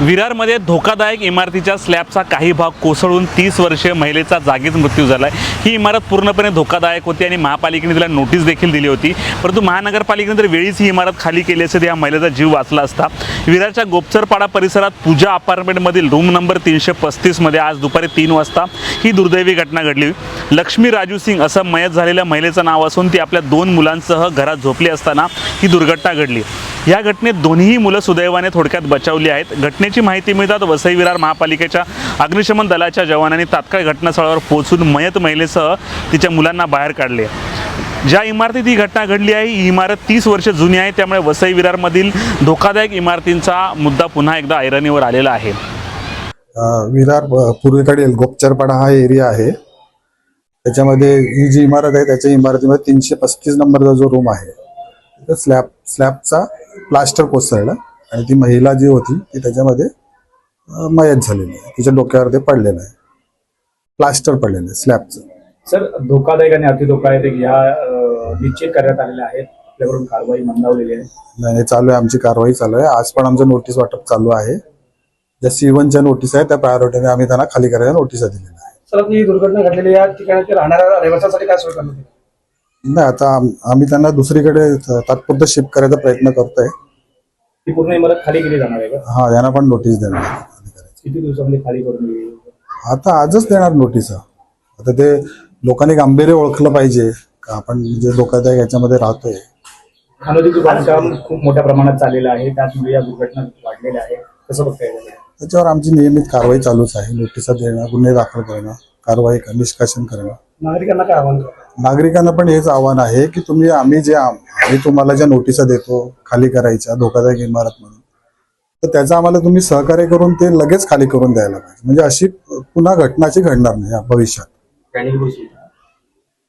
विरारमध्ये धोकादायक इमारतीच्या स्लॅबचा काही भाग कोसळून तीस वर्षीय महिलेचा जागीच मृत्यू झाला आहे ही इमारत पूर्णपणे धोकादायक होती आणि महापालिकेने तिला नोटीस देखील दिली होती. परंतु महानगरपालिकेने जर वेळीच ही इमारत खाली केली असते या महिलेचा जीव वाचला असता. विरारच्या गोपचरपाडा परिसरात पूजा अपार्टमेंटमधील रूम नंबर तीनशे पस्तीसमध्ये आज दुपारी तीन वाजता ही दुर्दैवी घटना घडली. लक्ष्मी राजू सिंग असं मयत झालेल्या महिलेचं नाव असून ती आपल्या दोन मुलांसह घरात झोपली असताना ही दुर्घटना घडली. या घटनेत दोन्ही मुलं सुदैवाने थोडक्यात बचावली आहेत. घटनेची माहिती मिळतात वसई विरार महापालिकेच्या अग्निशमन दलाच्या जवानांनी तात्काळ घटनास्थळावर पोहोचून मयत महिलेसह तिच्या मुलांना बाहेर काढले. ज्या इमारतीत ही घटना घडली आहे ही इमारत तीस वर्ष जुनी आहे त्यामुळे वसई विरारमधील धोकादायक इमारतींचा मुद्दा पुन्हा एकदा ऐरणीवर आलेला आहे. विरार पूर्वेकडील गोपचरपाडा हा एरिया आहे. त्याच्यामध्ये ही जी इमारत आहे त्याच्या इमारतीमध्ये तीनशे पस्तीस नंबरचा जो रूम आहे स्लॅब स्लॅबचा प्लास्टर कोसळलं आणि ती महिला जी होती ती त्याच्यामध्ये मयत झालेली आहे. तिच्या डोक्यावर ते पडलेलं आहे. प्लास्टर पडलेलं आहे स्लॅबचं. सर धोकादायक आणि अतिधोकादायक या निश्चित करण्यात आलेल्या आहेत. आपल्याकडून कारवाई मंदावलेली आहे. नाही नाही, चालू आहे. आमची कारवाई चालू आहे. आज पण आमचं नोटीस वाटप चालू आहे. ज्या सी वनच्या नोटीस आहे त्या प्रायोरिटीने आम्ही त्यांना खाली करायला नोटिसा दिलेल्या आहे सर ही दुर्घटना घडलेली या ठिकाणी राहणाऱ्या रहिवाशांसाठी काय सोय करण्यात? नाही आता आम- आम्ही त्यांना दुसरीकडे तात्पुरतं शिफ्ट करायचा प्रयत्न करतोय. ही पूर्ण इमारत खाली केली जाणार आहे का? हा यांना पण नोटीस देणार आहे. किती दिवसामध्ये खाली करून येईल आता आजच देणार नोटीस आता ते लोकांनी गांभीर्य ओळखलं पाहिजे. का आपण म्हणजे धोकादायक याच्यामध्ये राहतोय. अनधिकृत बांधकाम खूप मोठ्या प्रमाणात चाललेलं आहे. त्याचमुळे या दुर्घटना वाढलेल्या आहेत. कसं बघता त्याच्यावर आमची नियमित कारवाई चालूच आहे. नोटिसा देणं गुन्हे दाखल करणं कारवाई करणं निष्कासन करणं. नागरिकांना काय आव्हान करतात नागरिकांना पण हेच आव्हान आहे की तुम्ही आम्ही जे आम्ही तुम्हाला ज्या नोटिसा देतो खाली करायच्या धोकादायक इमारत म्हणून तर त्याचं आम्हाला तुम्ही सहकार्य करून ते लगेच खाली करून द्यायला पाहिजे. म्हणजे अशी पुन्हा घटनाची घडणार नाही भविष्यात.